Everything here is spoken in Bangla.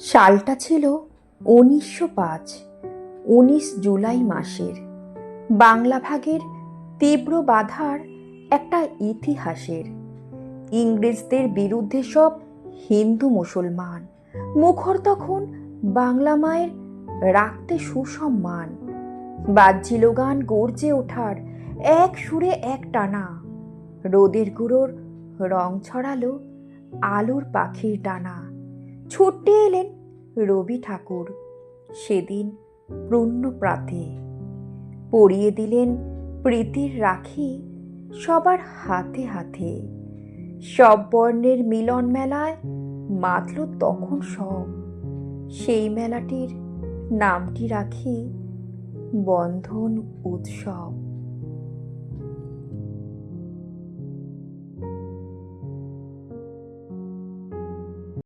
সালটা ছিল উনিশশো পাঁচ, উনিশ জুলাই মাসের। বাংলা ভাগের তীব্র বাধার একটা ইতিহাসের। ইংরেজদের বিরুদ্ধে সব হিন্দু মুসলমান। মুখর তখন বাংলা মায়ের রাখতে সুসম্মান। বাজছিল গান গর্জে ওঠার এক সুরে এক টানা। রোদের গুঁড়োর রং ছড়ালো আলোর পাখির ডানা। ছুটে এলেন রবি ঠাকুর। সেদিন পূর্ণ প্রাতে পরিয়ে দিলেন প্রীতির রাখি সবার হাতে হাতে। সব বর্ণের মিলন মেলায় মাতল তখন সব। সেই মেলাটির নামটি রাখি বন্ধন উৎসব।